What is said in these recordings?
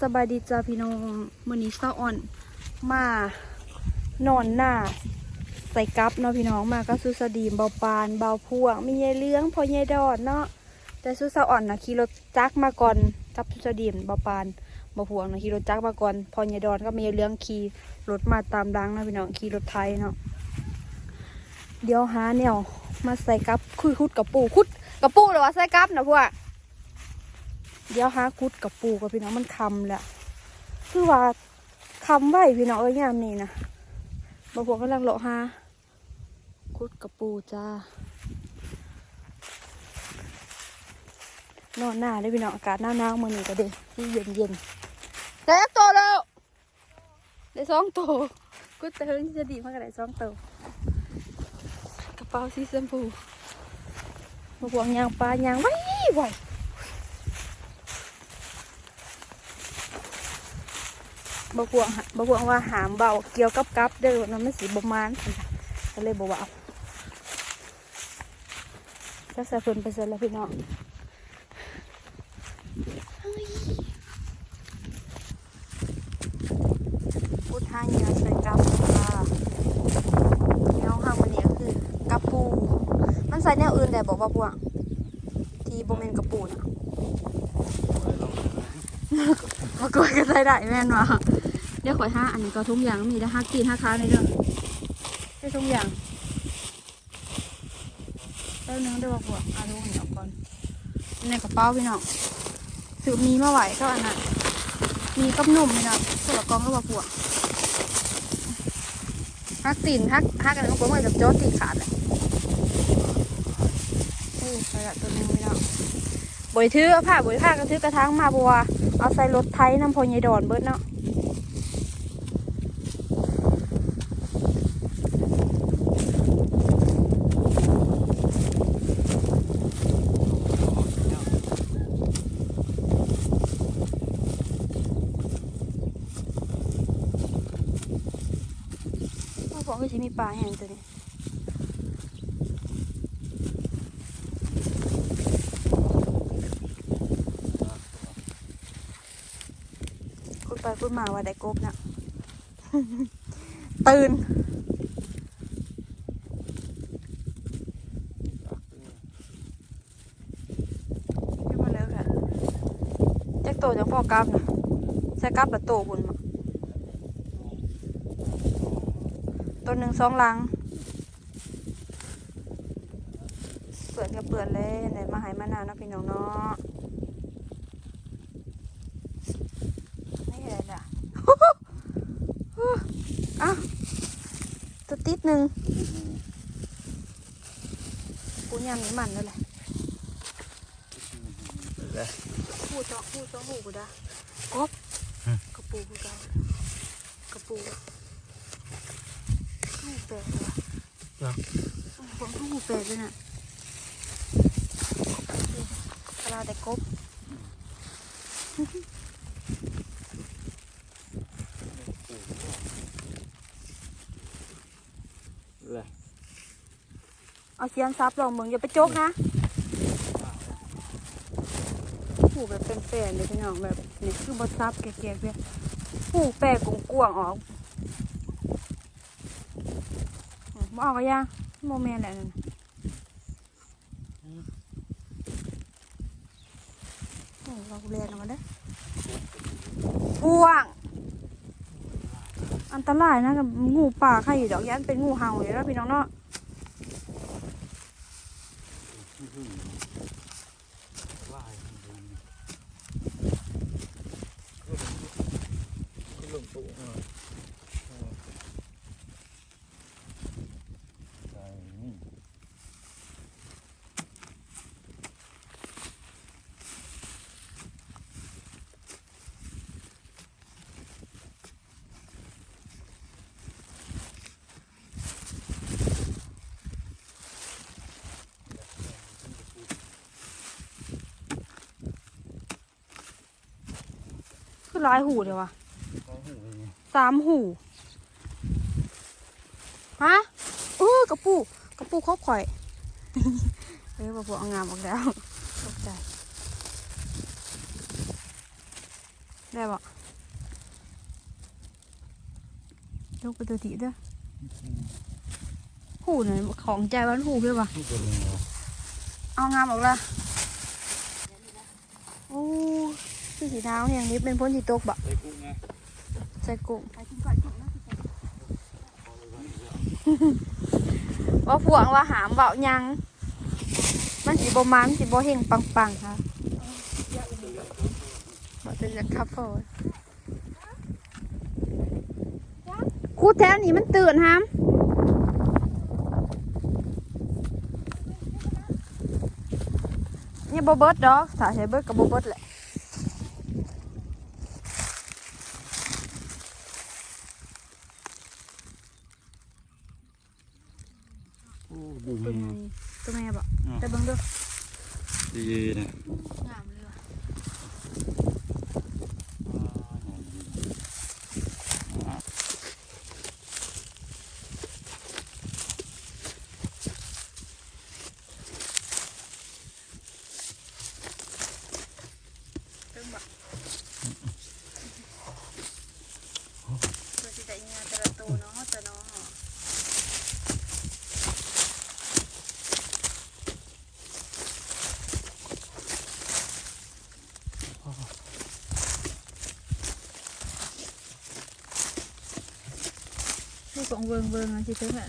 สบายดีจ้าพี่น้องมื้อนี้เศร้าอ่อน มานอนหน้า ใส่กับเนาะพี่น้องมาก็สุสดีมเบาปานเบาพวง มียายเลี้ยงพอยายดอดเนาะแต่สุสาอ่อนนะขี่รถจักรมาก่อนกับสุสดีมเบาปานเบาพวงนะขี่รถจักรมาก่อนพอยายดอดก็มียายเลี้ยงขี่รถมาตามดังนะพี่น้องขี่รถไทยเนาะเดี๋ยวหาแนวมาใส่กับคุยคุดกับปูคุดกับปูหรือว่าใส่กับนะพวก เดี๋ยวหาคุดกับปูกับพี่น้องมันคำแหละคือว่าคำไหวพี่น้องเอ้ยยามนี้นะบางพวกกำลังเลาะหาคุดกับปูจ้านอนหน้าได้พี่น้องอากาศหน้าหนาวมื่อนี้ก็เด็ที่เย็นเย็นๆได้โตวแล้วได้สองโตวกุดเตอร์จะดีมากก็ได้สองโตวกระเป๋าสีชมพูบาพวกยางปลายางไว้ไว้ บกวงบกวงว่าหามเบาเกี่ยวกับกับเด้อมันไม่สีบมานก็เลยบอกว่าเอาจะพนไปเสร็จแล้วพี่น้องเฮ้ยพูดทางเนือใส่กับค่ะแนวห้างวันนี้คือกับปู มันใส่แนวอื่นได้บอกว่าพวงที่โบเมนกับปูนะปรากฏก็ใส่ได้แม่นวะ ดี๋ยวขอยห้าอันนี้ก็ทุ่งยางมีได้ห้ากินห้าค้าในเด้อได้ทุ่งยางแป๊บนึงเดี๋ยวบอกว่าอาลูกเหนียวก่อนในกระเป๋าพี่น้องถือมีมาไหวก็อันนั้นมีกับหนุ่มพี่น้องส่วนละกองก็บอกพวกฮักตีนฮักฮักกันก็บอกว่ากับโจ๊ตีขาดเลยโอ้ยไปละตัวนึงพี่น้องบอยถือเอาผ้าบอยผ้าก็ถือกระถางมาบัวเอาใส่รถไถน้ำพอยายดอนเบิดเนาะเอาบอ กก็จะมีปลาแห้งตัวนี้พูดไปพูดมาว่าได้กบนะตื่นขึ้นมาแล้วค่ะแจ็คโตจังพ่อกราบนะใช้กราบละโตบุญมา ตัวหนึ่งสองลัง เปื่อนก็เปื่อนเลยไหนมาหายมานานนะพี่น้องเนาะไม่เห็นอะอ้าวตัวติดหนึ่งกูยามนี้มันนั่นแหละหูจอกหูจอกหูกูดากบกระปูกูดากระปู แปลกเลยว่ะผมหูแปลกเลยน่ะกระลาแต่กบเลยเอาเสียมซับลองมืองอย่าไปโจกนะผูแบบเป็นแฟนเลยพี่น้องแบบนี่คือบดซับแก่ๆเพื่อผูแปลกกวงๆออก บ่ออกย่างโมเมนต์แหละนั่นน่ะโอ้เราเรียนออกมาเด้อกวางอันตรายนะกับงูป่าใครอยู่ดอกยันเป็นงูเห่าอยู่แล้วพี่น้องเนาะ ว่ายขึ้นลงตู้เออเออใช่นี่ คือหลายหูเลยวะเขาหูเลยสามหูฮะเออกระปูกระปูครบข่อยเอ้ยบ่พวกเอางามออกแล้วตกใจ ได้บ่ยกไปตัวติเด้อหูหน่อยของใจวันหูเพื่อบ่นี่ตัวนึงเหรอเอางามออกละโอ้คือ สีเท้าอย่างนี้เป็นพ้นสีตกบ่ใส่กุ้งไงใส่กุ้งว่าพวงว่าหามเบายัง มันสีบมันสีบเฮงปังปังๆค่ะบ่จะจะคับพอคูแถวนี้มันตื่นฮามเนี่ยบเบิร์ดดอกถ้าใช้เบิร์ดกับบเบิร์ดแหละ โอ้ดู ตัว แม่ แม่ตัวแม่บ่แต่เบิ่งเด้อ ดีนะ งามเลยว่ะ เบิ่งบ่ตัวสิได้งานแต่ละตัวเนาะแต่เนาะ ลูกของเวิงเวิงอะที่ซื้อมา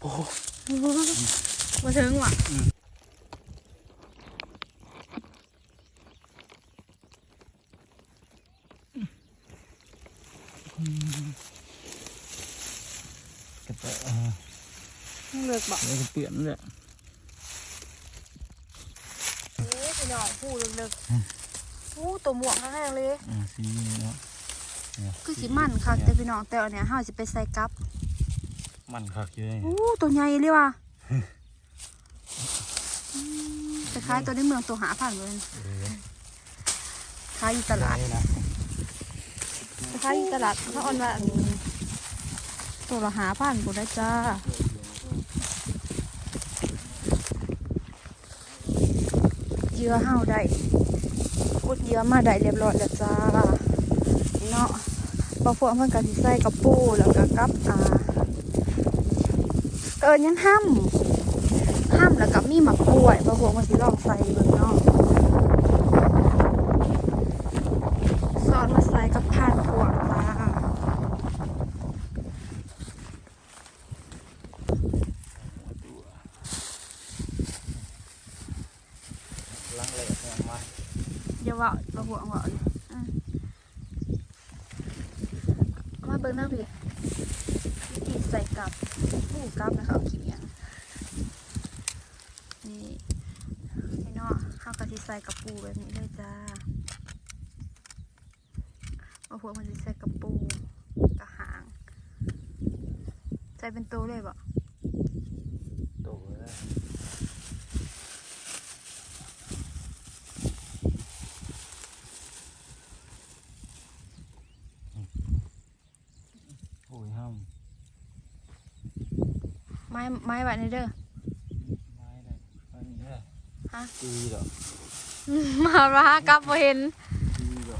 โอ้มาถึงว่ะกระเตะอ่าเลิ คือสิมันค่ะแต่พี่น้องแต่อันเนี้ยห้าสิไปใส่กับ มันคักอยู่เลยอู้ตัวใหญ่เลยว่ะอืมคล้ายๆตัวในเมืองตัวหาผ่านเลยเออขายอยู่ตลาดได้นะขายอยู่ตลาดเขาเอนว่าอันนี้ตัวละหาผ่านกูได้จ้าเหยื่อห้าได้อุดเหยื่อมาได้เรียบร้อยแล้วจ้าเนาะบางพวกเพิ่นก็สิใส่กระปูแล้วก็กับอ่าเอิญยังห้ำห้ำแล้วก็มีหมักกล้วยบางพวกมันสิลองใส่เบิ่งเนาะซอสมาใส่กับผ่านพวกจ้า ล้างเลยเนี่ยมา อย่าว่าบางพวกว่าเลยอะมาเบิ่งน้ำดิวิธีใส่กับปูกับนะคะเอาขี้เมียงนี่นี่เนาะเฮาก็สิใส่กับปูแบบนี้เลยจ้า เอา พวกมันจะใส่กระปูกระหาง ใส่เป็นตัวเลยบ่โตแล้วโอ้ยห้ามไม้ไม้ไว้ในเด้อไม้เลยอันนี้แหละฮะดีเหรอมาว่ากับบ่เห็น ดีเหรอ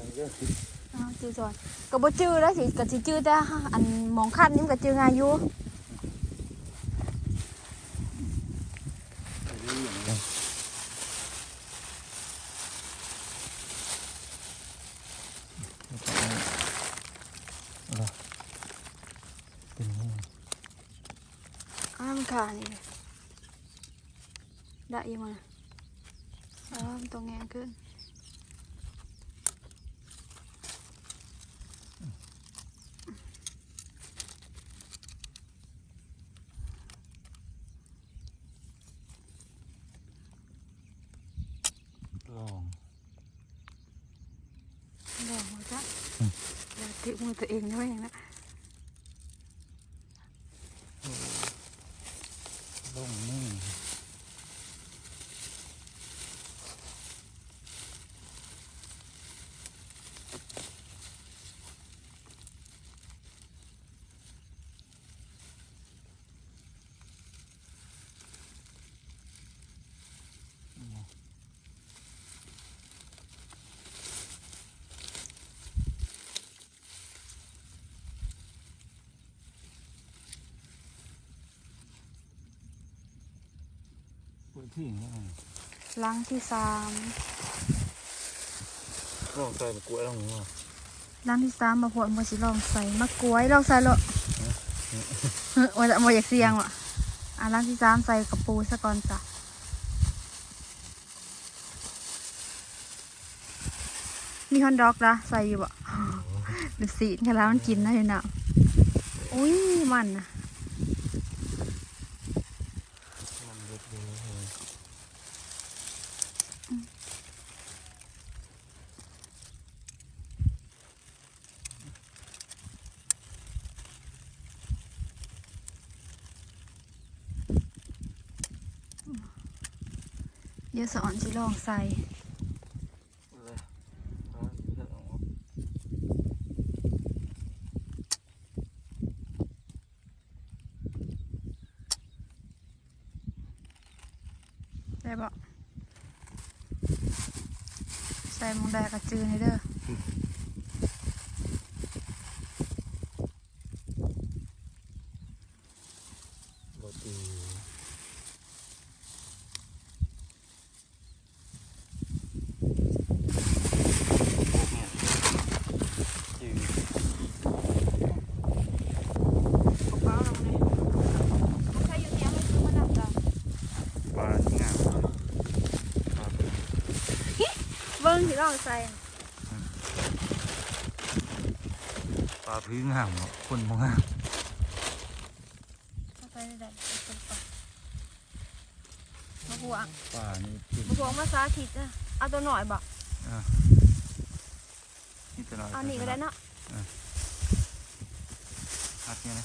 ก็วจื้อสอนก็บ่จื้อแล้วสิก็สิจื้อแต่อันมองคันนี่มันก็จื้อง่ายอยู่ดีอย่างนี้อะไรเป็นไงอ้าวมันขานี่ได้อีกมั้ยอ้าวมันต้องแงงขึ้น ลอง ลอง มือตัวเองด้วยนะ ลงนี่ ปวดที่อย่างนี้หลังที่สามก็ใส่ตะกล้วยลงมาหลังที่สามมาพวกมาสิลองใส่มะกล้วยลองใส่เลยเฮ้ยว่าจะมาอยากเสียงว่ะอะหลังที่สามใส่กระปูซะก่อนจ้ะมีฮอนดอกนะใส่อยู่บ่ดูสีนกันแล้วมันกินได้อยู่นะอุ้ยมันนะ มันเล็กเลย เดี๋ยวสอนสิลองใส่เลยเอาเลือกเอาได้บ่ใส่มงแดกกระจือให้เด้อ โรตีพวกเนี่ยจืด เปล่าลงเลยใช้อยู่เนี้ยไม่ซื้อมาดับจ้ะ ปลาที่งามปลาเปิด เบิ้งสิลองใส่ปลาพื้นงามเนาะคนมองงามใส่ได้เป็นปะมะพวงปลานี่กินมะพวงมาสาธิตนะเอาตัวหน่อยบ่นี่ตลอดเอานี่ก็ได้เนาะอัดเนี่ยนะ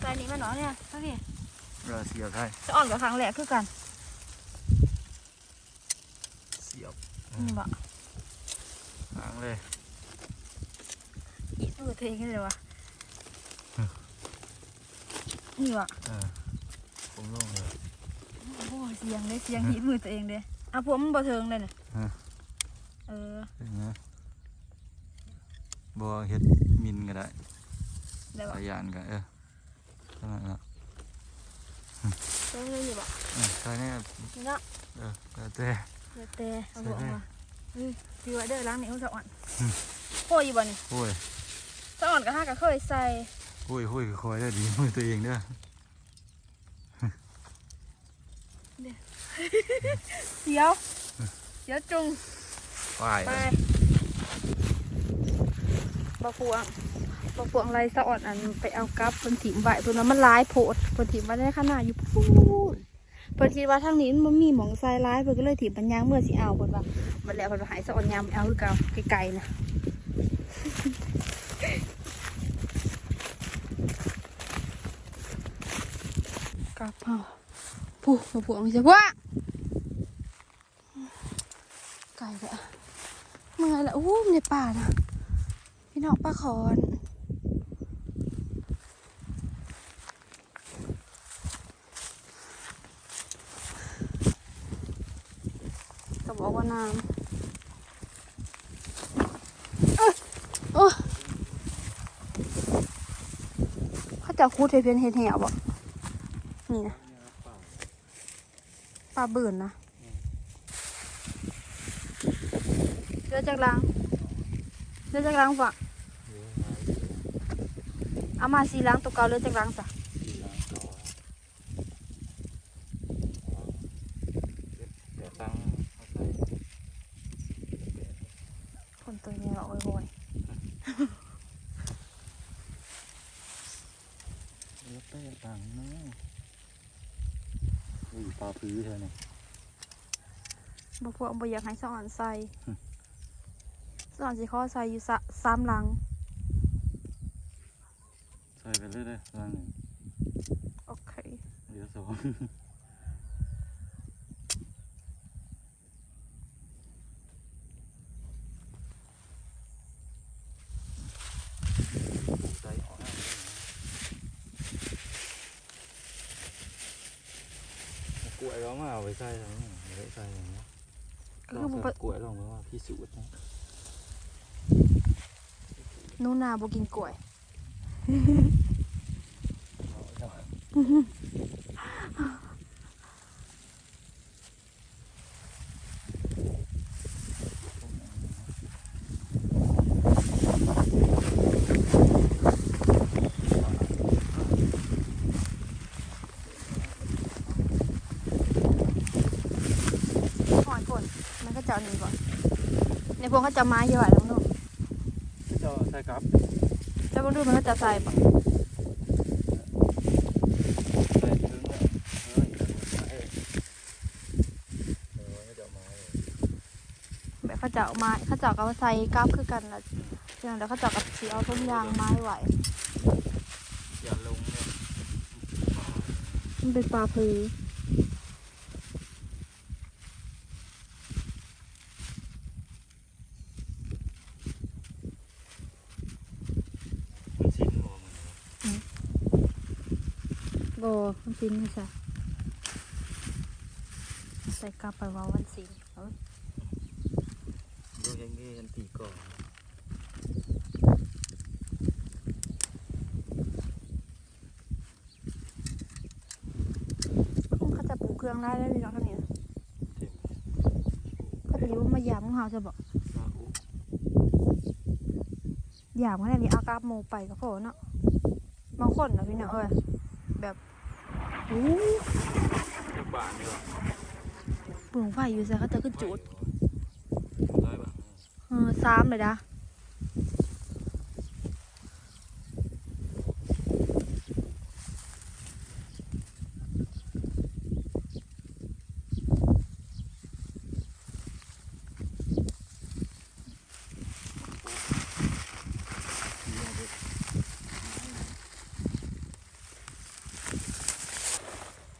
ใส่นี่มาหน่อยเนี่ยเท่านี้เราเสียบได้จะอ่อนกับครั้งแรกคือกัน เสีย บนี่บ่หางเลยอีตัวเทงกันเลยวะนี่บ่เออผมลงเลยโอ้ยเสียงเลยเสียงหิดมือตัวเองเลยเอาพวกมันบ่เทิงเลยน่ะฮะเออเห็นไหมบัวเห็ดมินก็ได้ได้บ่สายยานก็เออเท่านั้นละเทิงเลยนี่บ่เออใส่เนี่ยนี่เนาะเออแล้วแต่ เดี๋ยวแต่เอาบอกใส่ได้มาเฮ้ยพี่ว่าเด้อล้างนี่เขาจะอ่อนอืมโอ้ยบ่นี่โอ้ยจะอ่อนก็ห้าก็เคยใส่โอ้ยโอ้ยคอยได้ดีมือตัวเองเด้อเดี๋ยวเดี๋ยวจุงไปไปเลยบะพวงบะพวงไรสะอ่อนอันไปเอากับเพิ่นถิ่มไว้เพิ่นว่ามันร้ายโพดเพิ่นถิ่มไว้ในขนาดอยู่พูน เพิ่นคิดว่าทางนี้มันมีหมองทรายร้ายเพิ่นก็เลยถิ่มปัญญางเมื่อสิเอาเพิ่นว่ามันแล้วเพิ่นหายสะอ่อนยามเอาคือเก่าไกลๆนะกลับเอาผู้มาพวงจะว่าไก่ละเมื่อยละอู้ในป่านะพี่น้องป้าคอนก็บอกว่า น้ำเอ้ยโอ้เขาจะคูดให้เพียนเห็ดแหวบ่นี่นะปลาเบื่นนะเรือจากลังเรือจากลังฝะเอามาสีล้างตัวเก่าเรือจากลังสะ เดี๋ยวตั้งเอาใส่ คนตัวนี้เราโอ้ยโอย เดี๋ยวไปตั้งนะ อุ้ยปลาพื้นเธอเนี่ยบ่พวกบ่อยากให้สอนใส่อืมสอนสิข้อใส่อยู่สะสามหลัง ใส่ไปเรื่อยๆรังหนึ่งโอเคสองใจออกให้เลยนะ กล้วยเรามาเอาไปใส่แล้วเนี่ยเอาไปใส่อย่างเงี้ยก็ลคือองบ่ใส่กล้วยลองไปว่าพี่สูตรนะหนูนาบ่กินกล้วย หอยคน มันก็จะเอาหนีก่อนในพวกเขาจะไม้เยอะแล้วนู่นเจ้าใส่ครับแล้วบางทีมันก็จะใส่ปะใส่ถึงแล้วเฮ้ยเออเออไม่เดี๋ยวมาเลยแบบเขาจะเอาไม้เขาจะเอาใส่กราฟคือกันละอย่างเดี๋ยวเขาจะกับสีเอาต้นยางไม้ไหวอย่าลงเลยมันเป็นปลาพือ มันชิ้นหัวมัน โบมันซินไม่ใช่ใส่กราฟไปว่าวันซินเอาดูยังไงกันตีก่อนเขาจะปลูกเครื่องได้ได้พี่น้องเท่านี้เต็มเขาจะรู้ว่ามายามของเขาจะบอกซาอุยามเขาเนี่ยนี่เอากราฟโมไปก็พอเนาะบางคนนะพี่น้องเอ้ยแบบ โอ้จ้าบ้านเนี่ยปุ่งไฟอยู่ใส่เขาจะขึ้นจุดร้อยบาทเออซ้ำเลยนะ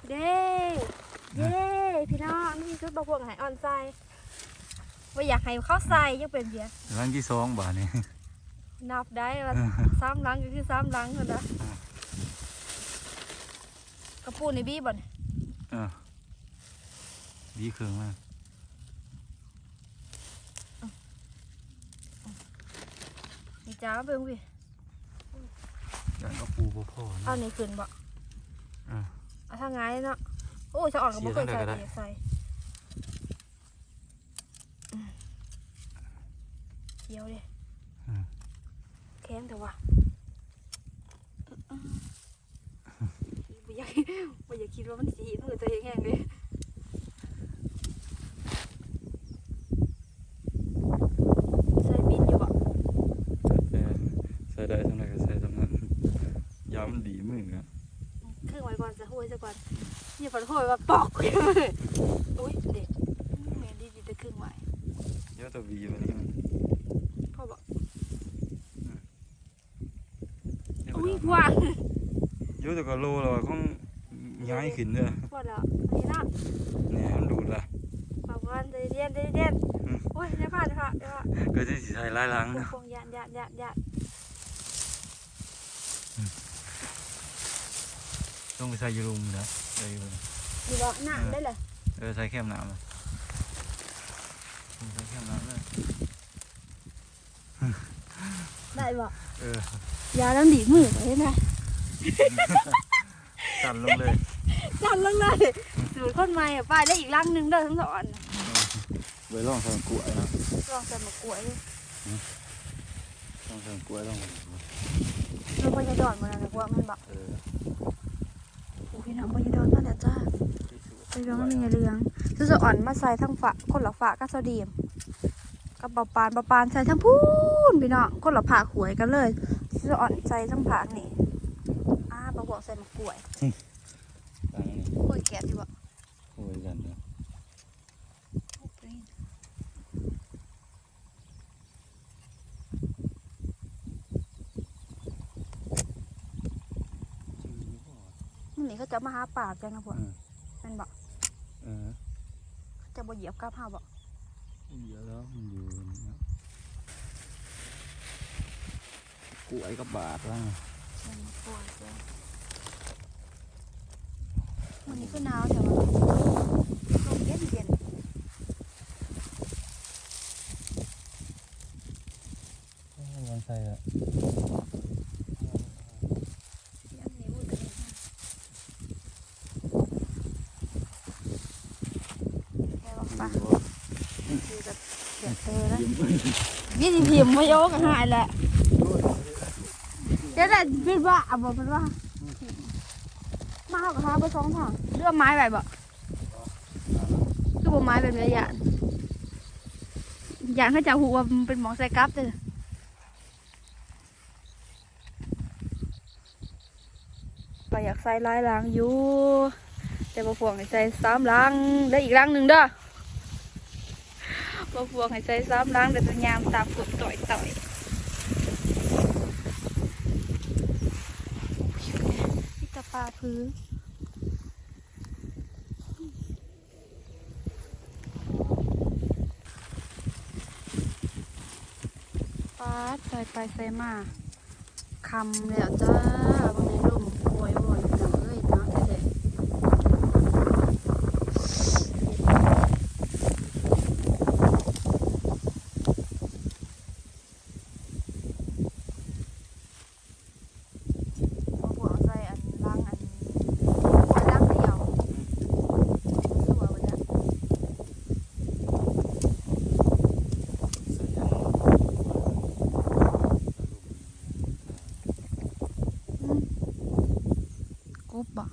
เด้เย้พี่น้องนี่ชุด บะพวงไหนออนไซว่าอยากให้เข้าใส่ยังเป็นเบียร์ร้านที่สองบาทนี่นับได้ว่าซ้ำหลังก็คือซ้ำหลังเถอะนะกระปูในบี้บ่นเออดีเครื่องมากนี่จ้าเบิ่งพี่อย่างก็ปูพ่อพ่อเอานะในขึ้นบ่อ่าเอาทางไงเนาะโอ้ยจะอ่อนก็บ่เคยเสียใส่ทางใดก็ได้เลยใส่อืมเขียวดิแข็งแต่ว่าบ่อยากบ่อยากคิดว่ามันสิมือตัวเองแห้งเลยใส่บินอยู่บ่แต่ใส่ได้ทำไรก็ใส่ทำนั้นยามนดีมืออะครึ่งไว้ก่อนจะห้วยซะก่อนอย่าฝันห้วยว่าปอกอุ้ยเด็กแม่ดีดีแต่ครึ่งไว้เยอะตัววีวันนี้มัน พ่อบอก เยอะ อุ้ย ตัว ว่า เยอะตัวก็โลแล้วคงย้ายขึ้นเด้อว่าแล้วอันนี้นะเนี่ยมันดูดละ ปากวันใจเย็นใจเย็นอืม โอ้ยเดี๋ยวผ่านเดี๋ยวผ่านเดี๋ยวผ่านก็จะสิใส่ลายหลังโอ้นะโหยานยานยานยานต้องไปใส่ยูรุมนะใส่ยูรุมดีบ่หนักได้เลยเออใส่เข้มหนามเลยใส่เข้มหนามเลยได้บ่เออ ยาแล้วดีดมือเห็นไหม ตันลงเลยจันลงเลยสูตรคนใหม่อะป้ายได้อีกลังหนึงเด้อทั้งสองอันไปลองใส่กล้วยนะลองใส่มะกล้วยลองใส่กล้วยลองแล้วพอยาดอนมันนะกว่ามันบอกเออโอ้พี่น้องพอยาดอนมาแล้วจ้าไปเรื่องมันมีเรื่องซื้อสะอ่อนมาใส่ทั้งฝาคนละฝากับโซเดียมกับเบาปานเบาปานใส่ทั้งพูนพี่น้องคนละผากหวยกันเลยซื้อสะอ่อนใส่ทั้งผากนี่อ้าบาบอกใส่มะกล้วย ตังนี่ กล้วยแกะดีบ่ คุยกันนะ นี่เขา จะมาหาปากกันนะพวกอืม นั่นบอกเออเขาจะบ่เหยียบกับห้าบอกเดี๋ยวแล้วมันอยู่เนี่ยกล้วยกับบาทว่ามันปวดเลยวันนี้ก็หนาวแต่ว่าลมเย็นเย็นมันใส่อะ เย็นนี้พูดกันเลยนะแค่ว่าปะคือแบบเสีย เธอแล้วยี่สิบพิมพ์ไม่โยกหายแหละเดี๋ยวแต่เป็นว่าอะบอกเป็นว่า มาเอากระทะไปสองถังเลือกไม้ไปบ่คือบ่ไม้แบบนี้อย่างอย่างเขาจะหูว่ามันเป็นหมองใส่กับเด้อก็อยากใส่ลายหลังอยู่ แต่บ่พวงใส่สามหลังแล้อีกหลังหนึ่งเด้อ บพวงให้ใส่สามหลังแต่ตัวยามตามกดต่อยต่อยนี่ตะปลาพื้นปาใส่ไปใส่มาคำแล้วจ้าบนในร่มโวยโวยจังเอ้ยน้าแท้ๆ เอาหัวใส่อันล่างอันหัวล่างเดียวตัวมันจะ ใส่ยัง กรุบบ่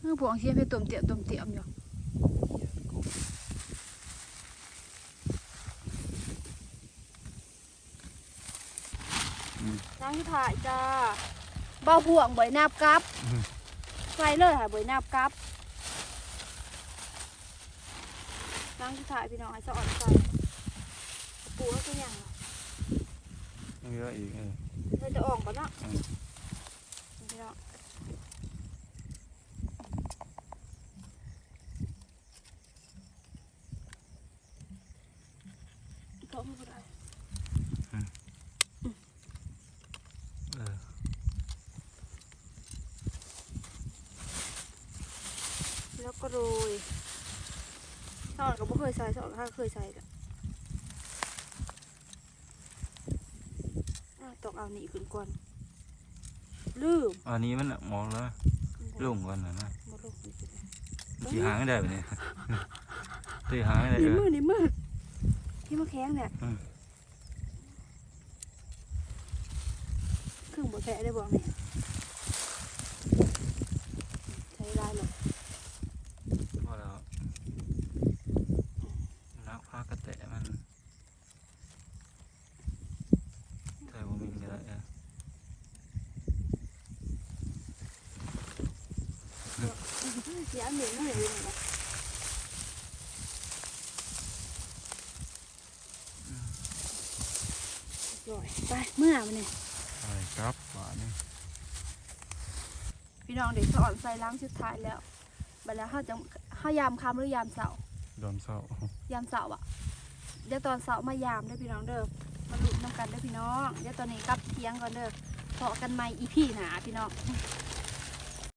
เออ พวกเชียไปต้มเตียมต้มเตียมอยู่เหี้ยกูล้างที่ถ่ายจ้าเบาห่วงบ่อยนาบกับใส่เลยค่ะบ่อยนาบกับล้างที่ถ่ายพี่น้องให้สะอ่อนใส่ปูก็คืออย่างยังเหลืออีกเออเราจะออกก่อนเนาะ อืม พี่น้องก็ไม่เป็นไรเออแล้วก็โรยสอนก็ไม่เคยใส่สอนก็เคยใส่แหละอะต้องเอาหนีขึ้นก่อนลืมอันนี้มันน่ะมองแล้วลุ่งกันนะนะบ่ลงนี่เป็นไรมันสีหางได้แบบนี้สีหางได้นี่เออมือนี่มือ ที่มาแข้งเนี่ยอืมครึ่งบ่แทะได้บอกเนี่ยใช้ลายหรอก พอแล้วนักพากระแตะมันใส่บะหมี่ก็ได้เออ เสียหนึ่งไม่เห็นเลยนะร่อย ไปเมื่อมันเนี่ยใช่ครับหวานนี่พี่น้องเด็กสอนใส่ล้างชุดท้ายแล้วบัดแล้วเขาจะเขายามคำหรือยามเสาร์โดนเศร้ายามเสาร์อะเดี๋ยวตอนเสาร์มายามเด้อพี่น้องเด้อมาลุ้นน้ำกันเด้อพี่น้องเดี๋ยวตอนนี้กลับเที่ยงก่อนเด้อพอกันใหม่อีพี่หนาพี่น้อง